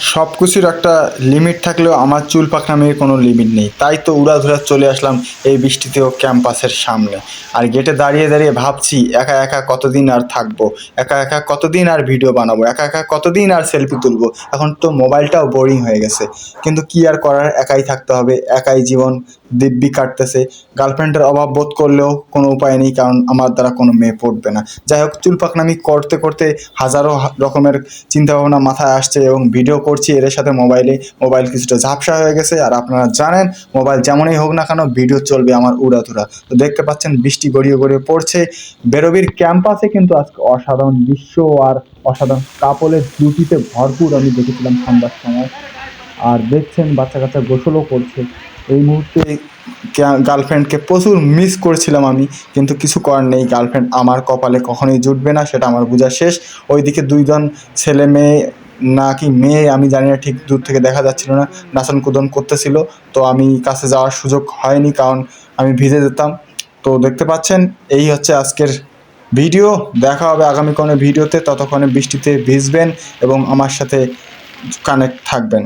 সব কিছুর একটা লিমিট থাকলেও আমার চুল পাকনামির কোনো লিমিট নেই। তাই তো উড়াধুরা চলে আসলাম এই বৃষ্টিতেও ক্যাম্পাসের সামনে। আর গেটে দাঁড়িয়ে দাঁড়িয়ে ভাবছি, একা একা কতদিন আর থাকব? একা একা কতদিন আর ভিডিও বানাবো? একা একা কতদিন আর সেলফি তুলবো? এখন তো মোবাইলটাও বোরিং হয়ে গেছে। কিন্তু কি আর করার? একাই থাকতে হবে, একাই জীবন দিব্যি কাটতেছে। গার্লফ্রেন্ডের অভাব বোধ করলেও কোনো উপায় নেই, কারণ আমার দ্বারা কোনো মেয়ে পড়বে না। যাই হোক চুল পাকনামি করতে করতে হাজারো রকমের চিন্তাভাবনা মাথায় আসছে এবং ভিডিও করছি এদের সাথে মোবাইলে। মোবাইল কিছুটা ঝাপসা হয়ে গেছে আর আপনারা জানেন, মোবাইল যেমনই হোক না কেন ভিডিও চলবে আমার উড়াধুরা। তো দেখতে পাচ্ছেন, বৃষ্টি গড়িয়ে গড়িয়ে পড়ছে। বেরোবির ক্যাম্পাসে কিন্তু আজকে অসাধারণ দৃশ্য আর অসাধারণ কাপলের জুটিতে ভরপুর আমি দেখেছিলাম সন্ধ্যার সময়। আর দেখছেন বাচ্চা কাচ্চা গোসলও করছে। এই মুহূর্তে গার্লফ্রেন্ডকে প্রচুর মিস করছিলাম আমি, কিন্তু কিছু করার নেই। গার্লফ্রেন্ড আমার কপালে কখনোই জুটবে না, সেটা আমার বোঝা শেষ। ওইদিকে দুইজন ছেলে মেয়ে নাকি মেয়ে, আমি জানি না, ঠিক দূর থেকে দেখা যাচ্ছিল না। নাচন কুদন করতেছিল, তো আমি কাছে যাওয়ার সুযোগ হয়নি, কারণ আমি ভিজে যেতাম। তো দেখতে পাচ্ছেন, এই হচ্ছে আজকের ভিডিও। দেখা হবে আগামী কোনো ভিডিওতে, ততক্ষণে বৃষ্টিতে ভিজবেন এবং আমার সাথে কানেক্ট থাকবেন।